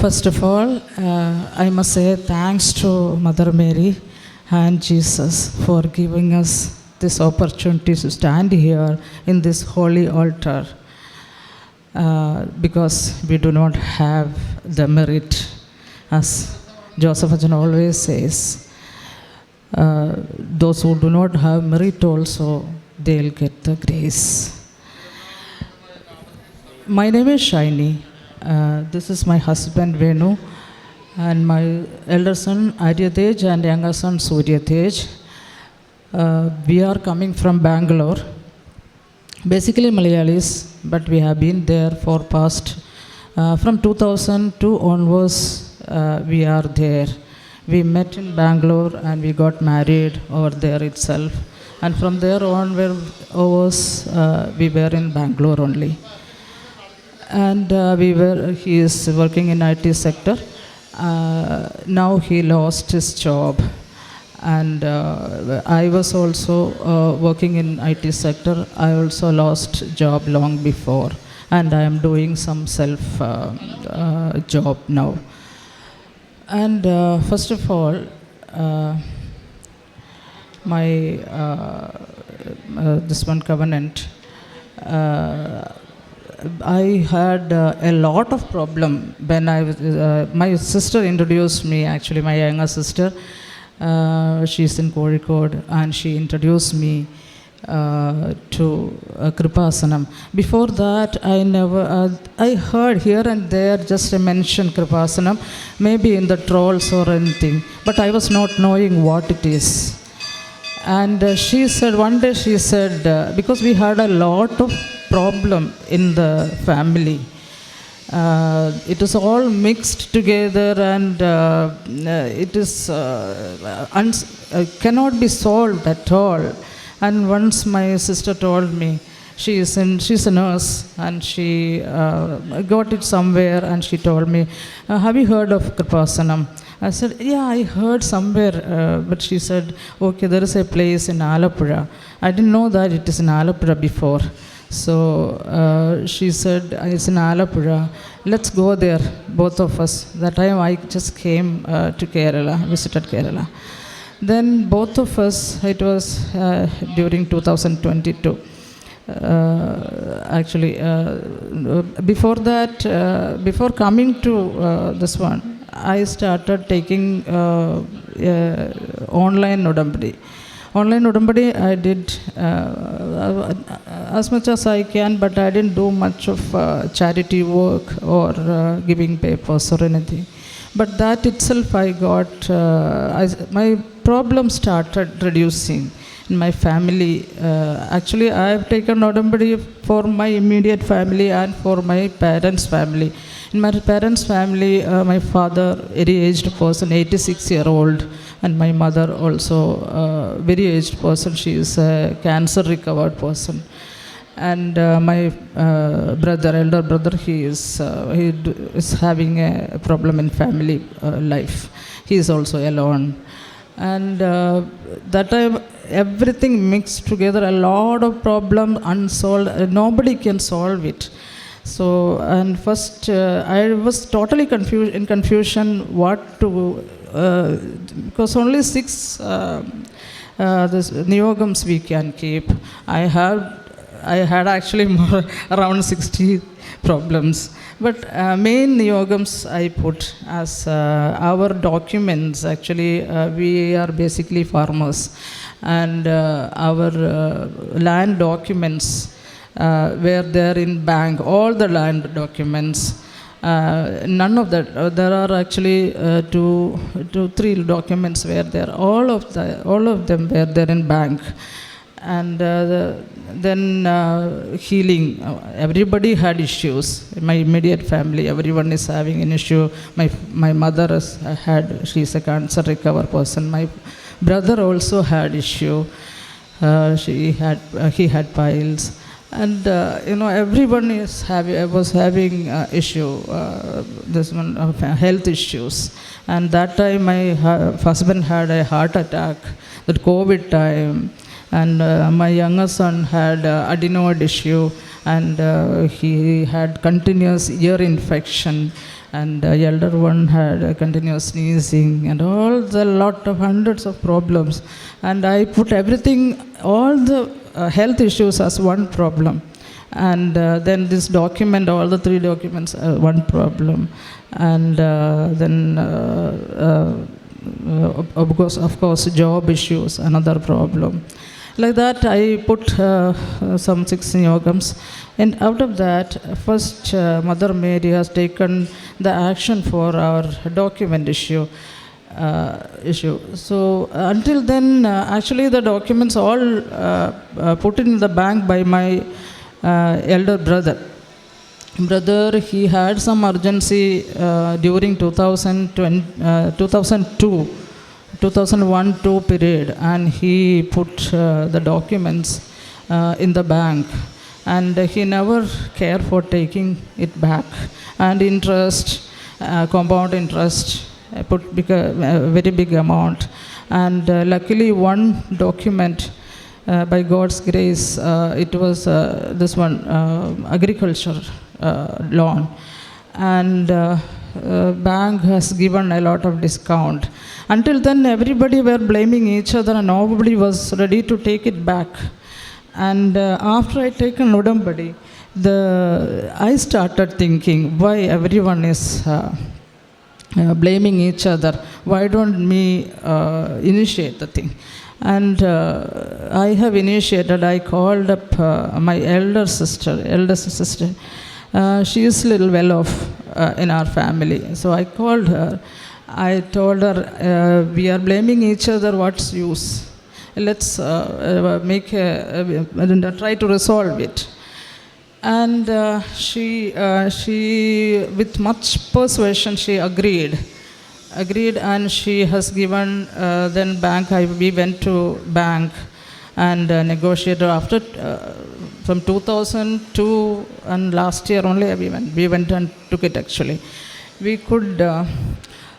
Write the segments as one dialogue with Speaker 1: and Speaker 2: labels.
Speaker 1: First of all, uh, I must say thanks to Mother Mary and Jesus for giving us this opportunity to stand here in this holy altar uh, because we do not have the merit, as Joseph Ajan always says. Uh, those who do not have merit also, they'll get the grace. My name is Shiny. Uh, this is my husband Venu and my elder son Aryatej and younger son Suryatej. Uh, we are coming from Bangalore. Basically Malayalis, but we have been there for past uh, from 2002 onwards. Uh, we are there. We met in Bangalore and we got married over there itself. And from there on, onwards, uh, we were in Bangalore only and uh, we were he is working in IT sector. Uh, now he lost his job, and uh, I was also uh, working in IT sector. I also lost job long before, and I am doing some self uh, uh, job now. And uh, first of all, uh, my uh, uh, this one covenant. Uh, I had uh, a lot of problem when I was, uh, my sister introduced me actually my younger sister uh, she's in Kozhikode and she introduced me uh, to uh, Kripasanam. Before that, I never, uh, I heard here and there just a mention Kripasanam, maybe in the trolls or anything, but I was not knowing what it is. And uh, she said, one day she said, uh, because we had a lot of problem in the family. Uh, it is all mixed together and uh, uh, it is uh, uh, cannot be solved at all. And once my sister told me, she is in, she's a nurse and she got it somewhere and she told me, Have you heard of Kripasanam? I said, Yeah, I heard somewhere, uh, but she said, Okay, there is a place in Alapura. I didn't know that it is in Alapura before. So uh, she said, It's in Alapura. Let's go there, both of us. That time I just came uh, to Kerala, visited Kerala. Then both of us, it was uh, during 2022. Uh, actually, uh, before that, uh, before coming to uh, this one, I started taking uh, uh, online Udambadi. Online Udambadi, I did uh, as much as I can, but I didn't do much of uh, charity work or uh, giving papers or anything. But that itself, I got, uh, I, my problem started reducing in my family. Uh, actually, I have taken Udambadi for my immediate family and for my parents' family. In my parents' family, uh, my father, very aged person, 86 year old, and my mother also uh, very aged person. She is a cancer recovered person. And uh, my uh, brother, elder brother, he is uh, he is having a problem in family uh, life. He is also alone, and uh, that time everything mixed together. A lot of problem unsolved. Nobody can solve it. So, and first, uh, I was totally confused in confusion what to, uh, because only six uh, uh, this niyogams we can keep. I have, I had actually more around 60 problems. But uh, main niyogams I put as uh, our documents. Actually, uh, we are basically farmers, and uh, our uh, land documents were there in bank, all the land documents. Uh, none of that. Uh, there are actually uh, two, two, three documents were there. All of the, all of them were there in bank, and uh, the, then uh, healing. Uh, everybody had issues. My immediate family, everyone is having an issue. My my mother has had. She's a cancer recover person. My brother also had issue. Uh, she had uh, he had piles and uh, you know everyone is having was having uh, issue uh, this one uh, health issues. And that time my husband had a heart attack that covid time. And uh, my younger son had uh, adenoid issue. And uh, he had continuous ear infection. And uh, elder one had continuous sneezing and all the lot of hundreds of problems. And i put everything all the uh, health issues as one problem. And uh, then this document all the three documents uh, one problem. And uh, then uh, uh, uh, of course of course job issues another problem. Like that i put uh, uh, some six yogams. And out of that first uh, mother mary has taken the action for our document issue issue. So uh, until then uh, actually the documents all uh, uh, put in the bank by my uh, elder brother. Brother he had some urgency uh, during 2020, uh, 2002 2001 2 period and he put uh, the documents uh, in the bank. And he never cared for taking it back. And interest uh, compound interest uh, put big, uh, very big amount and uh, luckily one document uh, by God's grace, uh, it was uh, this one uh, agriculture uh, loan, and uh, uh, bank has given a lot of discount. Until then, everybody were blaming each other, and nobody was ready to take it back. And uh, after I taken Udambadi, the I started thinking why everyone is. Uh, uh, blaming each other. Why don't me uh, initiate the thing? And uh, I have initiated. I called up uh, my elder sister, eldest sister. Uh, she is little well off uh, in our family. So I called her. I told her uh, we are blaming each other. What's use? Let's uh, uh, make a, uh, try to resolve it and uh, she uh, she with much persuasion she agreed. Agreed and she has given uh, then bank I, we went to bank and uh, negotiated after uh, from 2002 and last year only we went we went and took it actually. We could uh,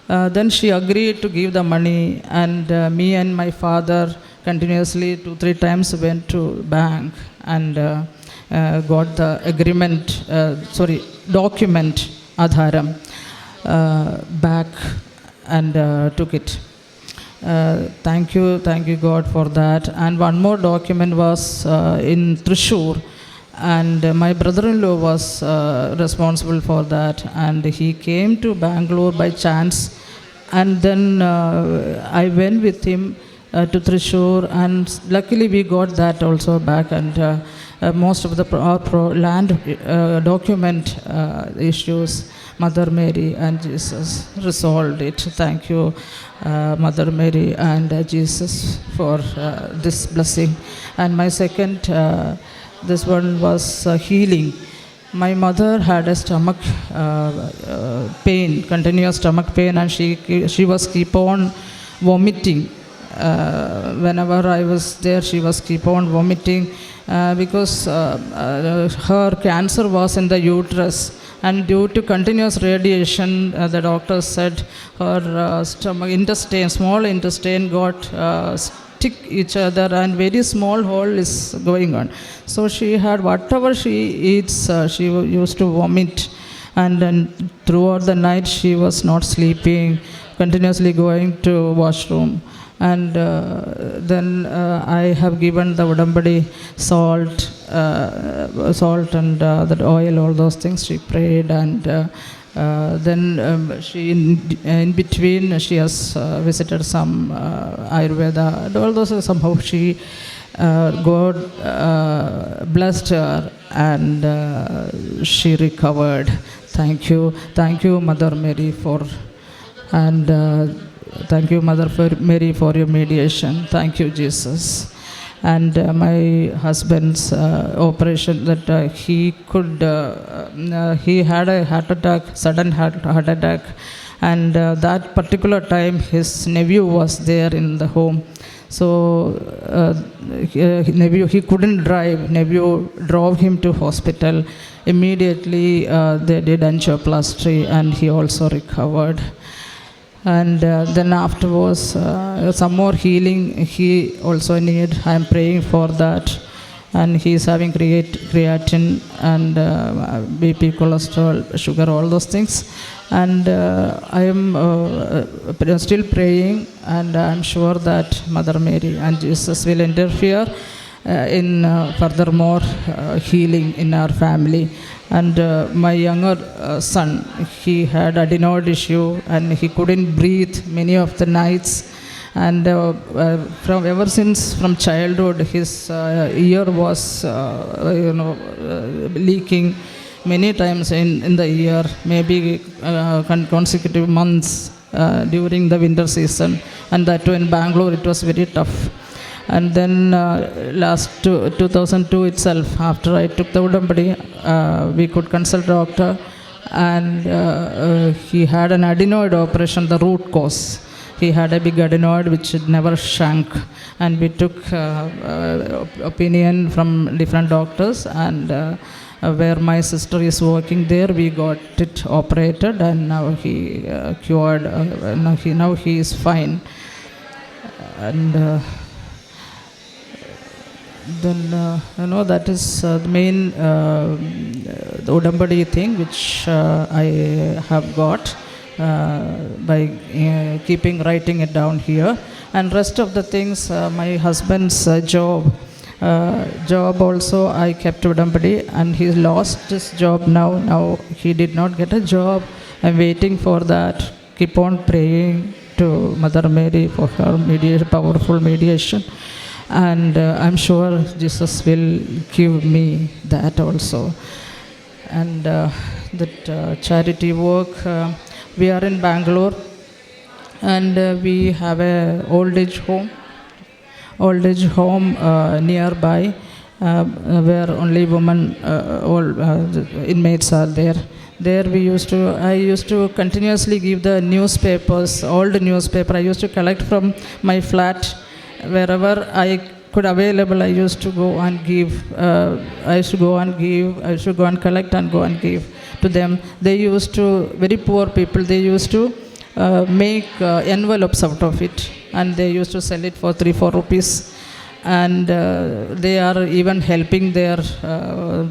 Speaker 1: uh, then she agreed to give the money and uh, me and my father continuously two three times went to bank and uh, got the agreement, uh, sorry, document, Adharam, uh, back and uh, took it. Uh, thank you, thank you God for that. And one more document was uh, in Trishur, and uh, my brother-in-law was uh, responsible for that. And he came to Bangalore by chance, and then uh, I went with him uh, to Trishur, and luckily we got that also back. And uh, uh, most of the pro- land uh, document uh, issues, Mother Mary and Jesus resolved it. Thank you, uh, Mother Mary and uh, Jesus, for uh, this blessing. And my second, uh, this one was uh, healing. My mother had a stomach uh, uh, pain, continuous stomach pain, and she she was keep on vomiting. Uh, whenever I was there, she was keep on vomiting uh, because uh, uh, her cancer was in the uterus. And due to continuous radiation, uh, the doctor said her uh, stomach intestine, small intestine, got uh, stick each other, and very small hole is going on. So she had whatever she eats, uh, she used to vomit, and then throughout the night she was not sleeping, continuously going to washroom and uh, then uh, I have given the Udambadi salt, uh, salt and uh, that oil, all those things. She prayed and uh, uh, then um, she in, in between she has uh, visited some uh, Ayurveda and all those. Somehow she uh, God uh, blessed her and uh, she recovered. Thank you, thank you, Mother Mary, for and. Uh, Thank you, Mother Mary, for your mediation. Thank you, Jesus. And uh, my husband's uh, operation that uh, he could, uh, uh, he had a heart attack, sudden heart, heart attack, and uh, that particular time his nephew was there in the home. So uh, uh, nephew he couldn't drive. Nephew drove him to hospital. Immediately uh, they did angioplasty, and he also recovered and uh, then afterwards uh, some more healing he also need i am praying for that. And he is having create, creatine and uh, BP, cholesterol, sugar, all those things. And uh, I am uh, still praying, and I am sure that Mother Mary and Jesus will interfere in uh, furthermore uh, healing in our family. And uh, my younger uh, son, he had adenoid issue and he couldn't breathe many of the nights. And uh, uh, from ever since from childhood, his uh, ear was, uh, you know, uh, leaking many times in, in the year, maybe uh, con- consecutive months uh, during the winter season. And that too in Bangalore, it was very tough. And then uh, last two, 2002 itself, after I took the Udambadi, uh, we could consult doctor, and uh, uh, he had an adenoid operation, the root cause. He had a big adenoid which never shrank, and we took uh, uh, op- opinion from different doctors and. Uh, uh, where my sister is working there, we got it operated, and now he uh, cured. Uh, now he now he is fine, and. Uh, then uh, you know that is uh, the main uh, the Udambadi thing which uh, I have got uh, by uh, keeping writing it down here. And rest of the things uh, my husband's uh, job uh, job also I kept Udambadi and he lost his job now. Now he did not get a job. I'm waiting for that. Keep on praying to Mother Mary for her media, powerful mediation and uh, I'm sure Jesus will give me that also. And uh, that uh, charity work, uh, we are in Bangalore, and uh, we have a old age home, old age home uh, nearby, uh, where only women, uh, all uh, inmates are there. There we used to, I used to continuously give the newspapers, old newspaper. I used to collect from my flat wherever I could available, I used to go and give. Uh, I used to go and give. I used to go and collect and go and give to them. They used to very poor people. They used to uh, make uh, envelopes out of it, and they used to sell it for three, four rupees. And uh, they are even helping their uh,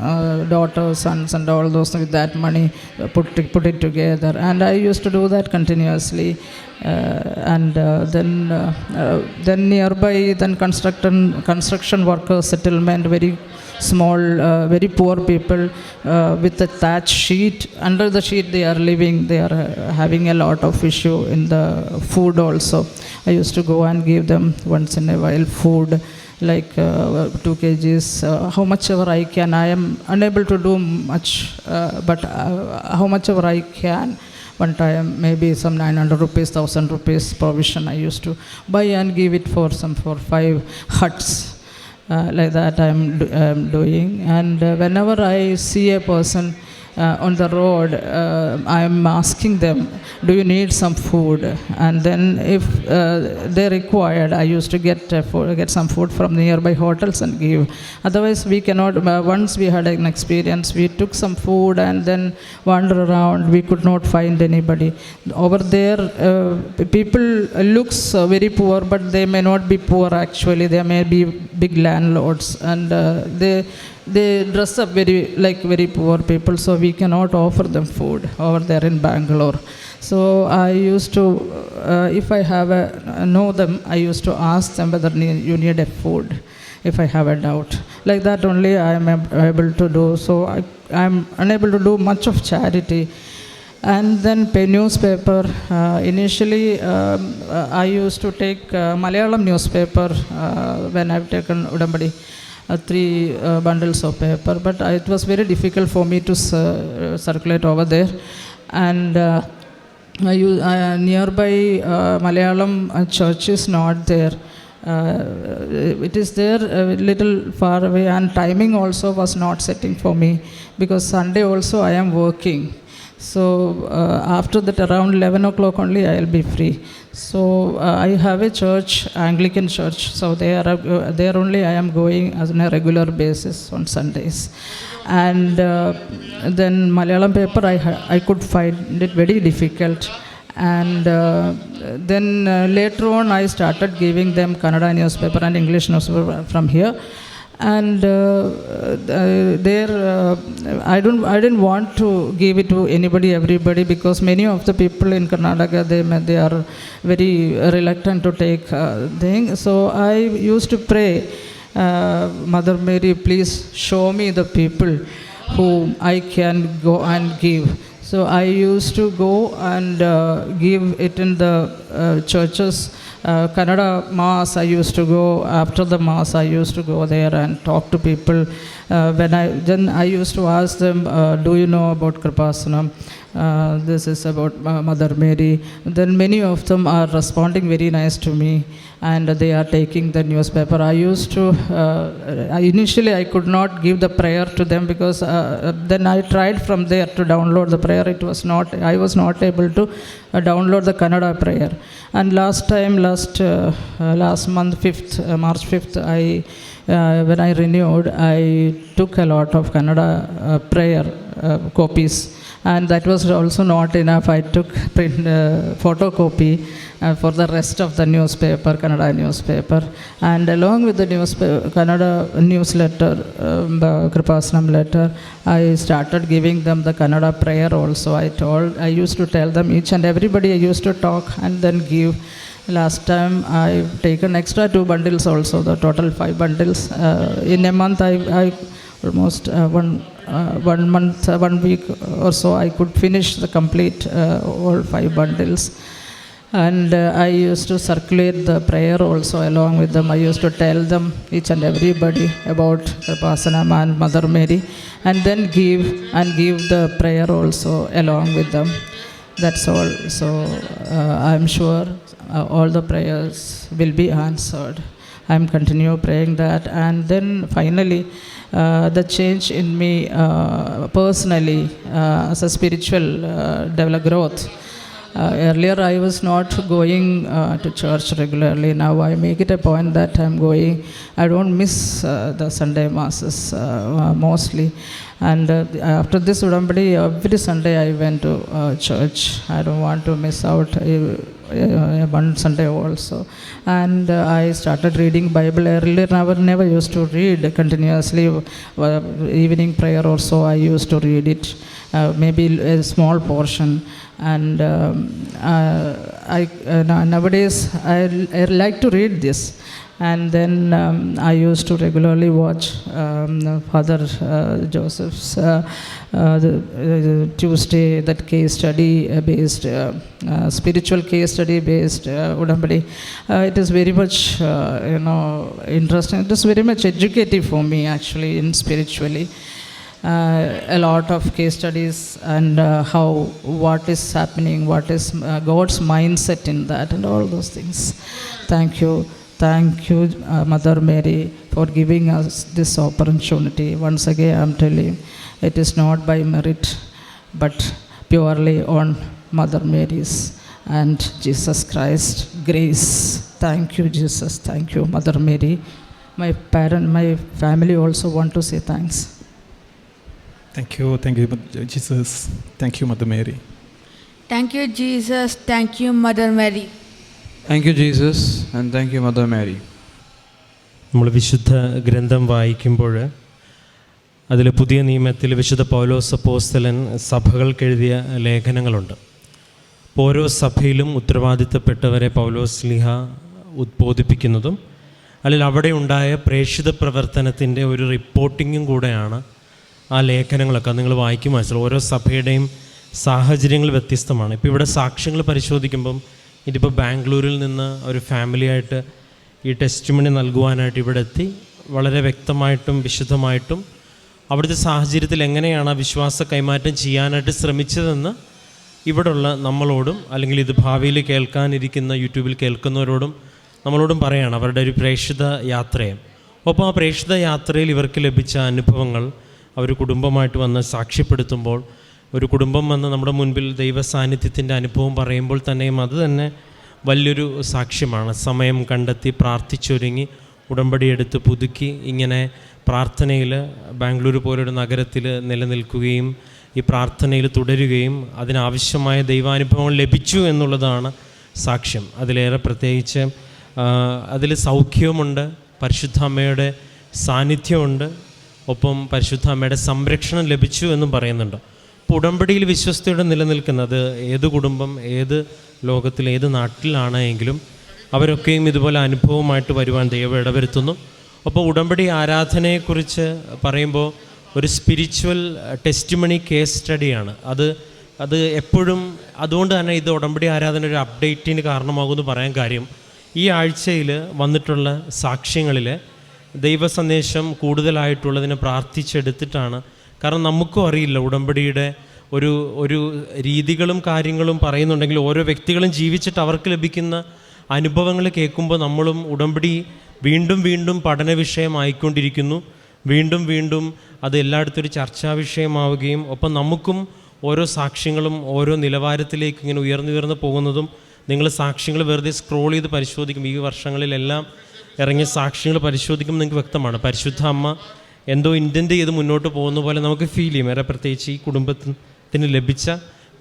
Speaker 1: uh, daughters, sons, and all those with that money, uh, put put it together. And I used to do that continuously uh, and uh, then uh, uh, then nearby then construction construction worker settlement very small uh, very poor people uh, with a thatch sheet. Under the sheet they are living they are uh, having a lot of issue in the food also. I used to go and give them once in a while food like uh, 2 kgs. Uh, how much ever i can i am unable to do much uh, but uh, how much ever i can one time maybe some 900 rupees 1000 rupees provision i used to buy and give it for some for five huts like that i'm, I'm doing. And uh, whenever i see a person uh, on the road uh, i'm asking them do you need some food? And then if uh, they required i used to get uh, get some food from nearby hotels and give. Otherwise we cannot uh, once we had an experience we took some food and then wander around. We could not find anybody. Over there uh, people looks uh, very poor but they may not be poor actually. They may be big landlords. And uh, they they dress up very like very poor people so we cannot offer them food over there in bangalore. So i used to uh, if i have a know them i used to ask them whether ne- you need a food if i have a doubt. Like that only i am ab- able to do. So i am unable to do much of charity. And then pay newspaper uh, initially um, uh, i used to take uh, malayalam newspaper uh, when i've taken udambadi uh, three uh, bundles of paper but uh, it was very difficult for me to cir- circulate over there and uh, uh, nearby uh, Malayalam uh, church is not there. Uh, it is there a little far away, and timing also was not setting for me because Sunday also I am working. So uh, after that, around 11 o'clock only, I will be free. So uh, I have a church, Anglican church. So there, uh, there only I am going as on a regular basis on Sundays. And uh, then Malayalam paper, I, I could find it very difficult. And uh, then uh, later on, I started giving them Kannada newspaper and English newspaper from here and uh, uh, there uh, I don't I didn't want to give it to anybody everybody because many of the people in Karnataka they they are very reluctant to take uh, thing so I used to pray Mother Mary please show me the people whom I can go and give so I used to go and uh, give it in the uh, churches. Uh, Mass, I used to go after the Mass. I used to go there and talk to people. Uh, when I then I used to ask them, uh, "Do you know about Kripasanam? Uh, this is about uh, Mother Mary." Then many of them are responding very nice to me, and they are taking the newspaper. I used to uh, initially I could not give the prayer to them because uh, then I tried from there to download the prayer. It was not I was not able to download the Kannada prayer. And last time, last last month, fifth March fifth, I when I renewed, I took a lot of Kannada uh, prayer uh, copies. And that was also not enough. I took print uh, photocopy uh, for the rest of the newspaper, Kannada newspaper. And along with the newspaper, Kannada newsletter, um, the Kripasanam letter, I started giving them the Kannada prayer also. I told, I used to tell them each and everybody I used to talk and then give. Last time I've taken extra two bundles also, the total five bundles. Uh, in a month, I, I almost uh, one, uh, one month, uh, one week or so, I could finish the complete uh, all five bundles. And uh, I used to circulate the prayer also along with them. I used to tell them, each and everybody, about Kripasanam and Mother Mary, and then give and give the prayer also along with them. That's all. So uh, I'm sure uh, all the prayers will be answered. I'm continue praying that, and then finally, uh, the change in me uh, personally uh, as a spiritual uh, develop growth. Uh, earlier, I was not going uh, to church regularly. Now I make it a point that I'm going. I don't miss uh, the Sunday masses uh, uh, mostly. And uh, after this Udambadi, every Sunday I went to uh, church. I don't want to miss out uh, uh, one Sunday also. And uh, I started reading Bible earlier. I would never used to read continuously. Uh, evening prayer also I used to read it. Uh, maybe a small portion and um, uh, I uh, nowadays I, I like to read this and then um, I used to regularly watch um, Father uh, Joseph's uh, uh, the, uh, Tuesday that case study uh, based uh, spiritual case study based uh, it is very much you know interesting. It is very much educative for me actually in spiritually uh, a lot of case studies and uh, how what is happening, what is uh, God's mindset in that, and all those things. Thank you, thank you, uh, Mother Mary, for giving us this opportunity. Once again, I'm telling, you, it is not by merit, but purely on Mother Mary's and Jesus Christ grace. Thank you, Jesus. Thank you, Mother Mary. My parent, my family also want to say thanks.
Speaker 2: Thank you, thank you, Jesus. Thank you, Mother Mary.
Speaker 3: Thank you, Jesus. Thank you, Mother Mary.
Speaker 4: Thank you, Jesus, and thank you, Mother Mary.
Speaker 5: നമ്മൾ വിശുദ്ധ ഗ്രന്ഥം വായിക്കുമ്പോൾ അതിൽ പുതിയ നിയമത്തിൽ വിശുദ്ധ പൗലോസ് അപ്പോസ്തലൻ സഭകൾക്ക് എഴുതിയ ലേഖനങ്ങളുണ്ട്. ഓരോ സഭയിലും ഉത്തരവാദിത്തപ്പെട്ടവരെ പൗലോസ് ലിഹ ഉദ്ബോധിപ്പിക്കുന്നതും അല്ലെങ്കിൽ അവിടെ ഉണ്ടായ പ്രേക്ഷിത പ്രവർത്തനത്തിന്റെ ഒരു റിപ്പോർട്ടിങ്ങും കൂടെയാണ് ആ ലേഖനങ്ങളൊക്കെ നിങ്ങൾ വായിക്കുമ്പോൾ മനസ്സിലാവും. ഓരോ സഭയുടെയും സാഹചര്യങ്ങൾ വ്യത്യസ്തമാണ്. ഇപ്പോൾ ഇവിടെ സാക്ഷ്യങ്ങൾ പരിശോധിക്കുമ്പം ഇതിപ്പോൾ ബാംഗ്ലൂരിൽ നിന്ന് ഒരു ഫാമിലിയായിട്ട് ഈ ടെസ്റ്റ് മണി നൽകുവാനായിട്ട് ഇവിടെ എത്തി. വളരെ വ്യക്തമായിട്ടും വിശുദ്ധമായിട്ടും അവിടുത്തെ സാഹചര്യത്തിൽ എങ്ങനെയാണ് വിശ്വാസ കൈമാറ്റം ചെയ്യാനായിട്ട് ശ്രമിച്ചതെന്ന് ഇവിടുള്ള നമ്മളോടും അല്ലെങ്കിൽ ഇത് ഭാവിയിൽ കേൾക്കാനിരിക്കുന്ന യൂട്യൂബിൽ കേൾക്കുന്നവരോടും നമ്മളോടും പറയാണ്. അവരുടെ ഒരു പ്രേക്ഷിത യാത്രയെ. ഒപ്പം ആ പ്രേക്ഷിത യാത്രയിൽ ഇവർക്ക് ലഭിച്ച അനുഭവങ്ങൾ അവർ കുടുംബമായിട്ട് വന്ന് സാക്ഷ്യപ്പെടുത്തുമ്പോൾ ഒരു കുടുംബം വന്ന് നമ്മുടെ മുൻപിൽ ദൈവ സാന്നിധ്യത്തിന്റെ അനുഭവം പറയുമ്പോൾ തന്നെയും അത് തന്നെ വലിയൊരു സാക്ഷ്യമാണ്. സമയം കണ്ടെത്തി പ്രാർത്ഥിച്ചൊരുങ്ങി ഉടമ്പടി എടുത്ത് പുതുക്കി ഇങ്ങനെ പ്രാർത്ഥനയിൽ ബാംഗ്ലൂർ പോലൊരു നഗരത്തിൽ നിലനിൽക്കുകയും ഈ പ്രാർത്ഥനയിൽ തുടരുകയും അതിനാവശ്യമായ ദൈവാനുഭവം ലഭിച്ചു എന്നുള്ളതാണ് സാക്ഷ്യം. അതിലേറെ പ്രത്യേകിച്ച് അതിൽ സൗഖ്യവുമുണ്ട് പരിശുദ്ധ അമ്മയുടെ സാന്നിധ്യമുണ്ട് ഒപ്പം പരിശുദ്ധ അമ്മയുടെ സംരക്ഷണം ലഭിച്ചു എന്നും പറയുന്നുണ്ട്. ഉടമ്പടിയിൽ വിശ്വസ്തയോടെ നിലനിൽക്കുന്നത് ഏത് കുടുംബം ഏത് ലോകത്തിൽ ഏത് നാട്ടിലാണ് എങ്കിലും അവരൊക്കെയും ഇതുപോലെ അനുഭവമായിട്ട് വരുവാൻ ദൈവം ഇടവരുത്തുന്നു. അപ്പോൾ ഉടമ്പടി ആരാധനയെക്കുറിച്ച് പറയുമ്പോൾ ഒരു സ്പിരിച്വൽ ടെസ്റ്റിമണി കേസ് സ്റ്റഡിയാണ് അത് അത് എപ്പോഴും അതുകൊണ്ട് തന്നെ ഇത് ഉടമ്പടി ആരാധന ഒരു അപ്ഡേറ്റിന് കാരണമാകുമെന്ന് പറയാൻ കാര്യം ഈ ആഴ്ചയിൽ വന്നിട്ടുള്ള സാക്ഷ്യങ്ങളിൽ ദൈവസന്ദേശം കൂടുതലായിട്ടുള്ളതിനെ പ്രാർത്ഥിച്ചെടുത്തിട്ടാണ് കാരണം നമുക്കും അറിയില്ല ഉടമ്പടിയുടെ ഒരു ഒരു രീതികളും കാര്യങ്ങളും പറയുന്നുണ്ടെങ്കിൽ ഓരോ വ്യക്തികളും ജീവിച്ചിട്ട് അവർക്ക് ലഭിക്കുന്ന അനുഭവങ്ങൾ കേൾക്കുമ്പോൾ നമ്മളും ഉടമ്പടി വീണ്ടും വീണ്ടും പഠന വിഷയമായിക്കൊണ്ടിരിക്കുന്നു. വീണ്ടും വീണ്ടും അത് എല്ലായിടത്തും ഒരു ചർച്ചാ വിഷയമാവുകയും ഒപ്പം നമുക്കും ഓരോ സാക്ഷ്യങ്ങളും ഓരോ നിലവാരത്തിലേക്ക് ഇങ്ങനെ ഉയർന്നുയർന്ന് ഉയർന്നു പോകുന്നതും നിങ്ങൾ സാക്ഷ്യങ്ങൾ വെറുതെ സ്ക്രോൾ ചെയ്ത് പരിശോധിക്കും. ഈ വർഷങ്ങളിലെല്ലാം ഇറങ്ങിയ സാക്ഷ്യങ്ങൾ പരിശോധിക്കുമ്പോൾ നിങ്ങൾക്ക് വ്യക്തമാണ്. പരിശുദ്ധ അമ്മ എന്തോ ഇന്റന്റ് ചെയ്ത് മുന്നോട്ട് പോകുന്ന പോലെ നമുക്ക് ഫീൽ ചെയ്യും. വേറെ പ്രത്യേകിച്ച് ഈ കുടുംബത്തിന് ലഭിച്ച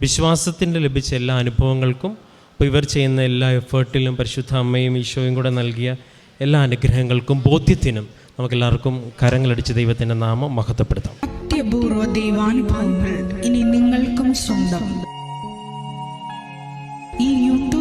Speaker 5: വിശ്വാസത്തിന്റെ ലഭിച്ച എല്ലാ അനുഭവങ്ങൾക്കും അപ്പോൾ ഇവർ ചെയ്യുന്ന എല്ലാ എഫേർട്ടിലും പരിശുദ്ധ അമ്മയും ഈശോയും കൂടെ നൽകിയ എല്ലാ അനുഗ്രഹങ്ങൾക്കും ബോധ്യത്തിനും നമുക്കെല്ലാവർക്കും കരങ്ങളടിച്ച് ദൈവത്തിന്റെ നാമം മഹത്വപ്പെടുത്താം.
Speaker 6: അത്യപൂർവ ദൈവാനുഭവങ്ങൾ ഇനി നിങ്ങൾക്കും സ്വന്തം.